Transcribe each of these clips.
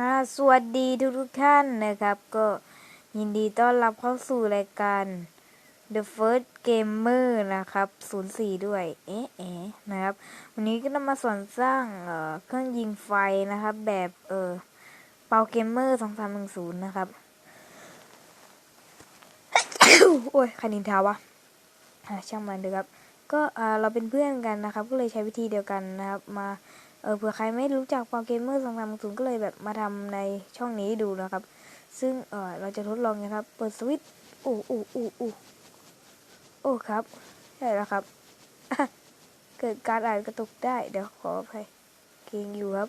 อ่าสวัสดีทุกทุกๆท่านนะครับ ก็ยินดีต้อนรับเข้าสู่รายการ The First Gamer นะครับ 04 ด้วย เอ๊ะเอ๊ะนะครับ วันนี้ก็จะมาสอนสร้างเอ่อเครื่องยิงไฟนะครับ แบบเออเปาเกมเมอร์2310 นะครับ โอ้ยครนินทาวะช่างมันเถอะครับ ก็อ่าเราเป็นเพื่อนกันนะครับ ก็เลยใช้วิธีเดียวกันนะครับมา ออเผื่อใครไม่รู้จักเปาเกมเมอร์2310ก็เลยแบบมาทำในช่องนี้ดูนะครับ ซึ่งเออเราจะทดลองนะครับ เปิดสวิตช์อู้อู้อู้อู้โอ้ครับใช่แล้วครับ เกิดการอ่านกระตุกได้ เดี๋ยวขออภัยเกงอยู่ครับ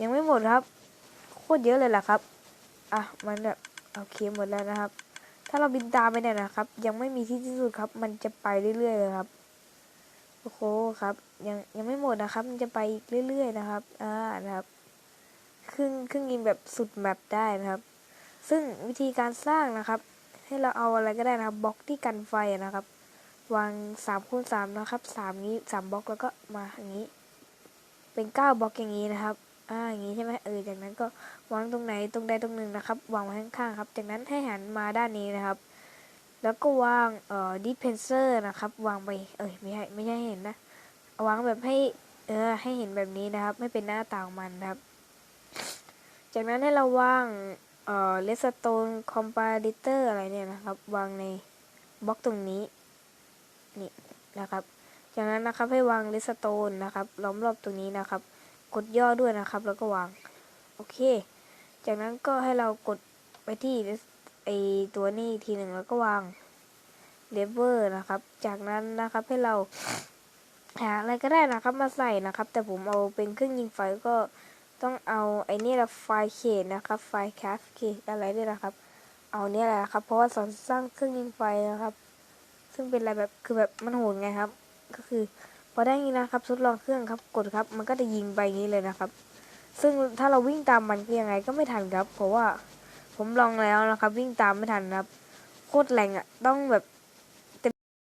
ยังไม่หมดครับ โคตรเยอะเลยล่ะครับ อะ มันแบบโอเคหมดแล้วนะครับ ถ้าเราบินตามไปเนี่ยนะครับ ยังไม่มีที่ที่สุดครับ มันจะไปเรื่อยๆเลยครับ โอ้โหครับยังยังไม่หมดนะครับ มันจะไปอีกเรื่อยๆนะครับอ่านะครับครึ่งครึ่งยิงแบบสุดแมปได้นะครับ ซึ่งวิธีการสร้างนะครับ ให้เราเอาอะไรก็ได้นะครับบล็อกที่กันไฟนะครับ วางสามคูณสามนะครับสามนี้สามบล็อกแล้วก็มาอย่างนี้ เป็นเก้าบล็อกอย่างนี้นะครับอ่าอย่างนี้ใช่ไหมเออจากนั้นก็วางตรงไหนตรงใดตรงหนึ่งนะครับ วางไว้ข้างๆครับ จากนั้นให้หันมาด้านนี้นะครับ แล้วก็วางเอ่อดิเพนเซอร์นะครับ วางไปเอ้ยไม่ใช่ไม่ใช่เห็นนะาวางแบบให้เออให้เห็นแบบนี้นะครับไม่เป็นหน้าต่างมันนะครับ จากนั้นให้เราวางเอ่อเลสโตนคอมพาริเตอร์อะไรเนี่ยนะครับ วางในบล็อกตรงนี้นี่นะครับ จากนั้นนะครับให้วางเลสโตนนะครับล้อมรอบตรงนี้นะครับ กดย่อด้วยนะครับ แล้วก็วางโอเค จากนั้นก็ให้เรากดไปที่ ไอตัวนี้ทีหนึ่งแล้วก็วางเลเวอร์นะครับ จากนั้นนะครับให้เราหาอะไรก็ได้นะครับมาใส่นะครับ แต่ผมเอาเป็นเครื่องยิงไฟก็ต้องเอาไอ้นี่แหละไฟเขตนะครับ ไฟแคสเขตอะไรด้วยนะครับ เอาเนี่ยแหละครับ เพราะว่าสอนสร้างเครื่องยิงไฟนะครับ ซึ่งเป็นอะไรแบบคือแบบมันโหดไงครับ ก็คือพอได้นี้นะครับทดลองเครื่องครับกดครับ มันก็จะยิงไปอย่างนี้เลยนะครับ ซึ่งถ้าเราวิ่งตามมันก็ยังไงก็ไม่ทันครับ เพราะว่า ผมลองแล้วนะครับ วิ่งตามไม่ทันครับ โคตรแรงอะ่ะ ต้องแบบ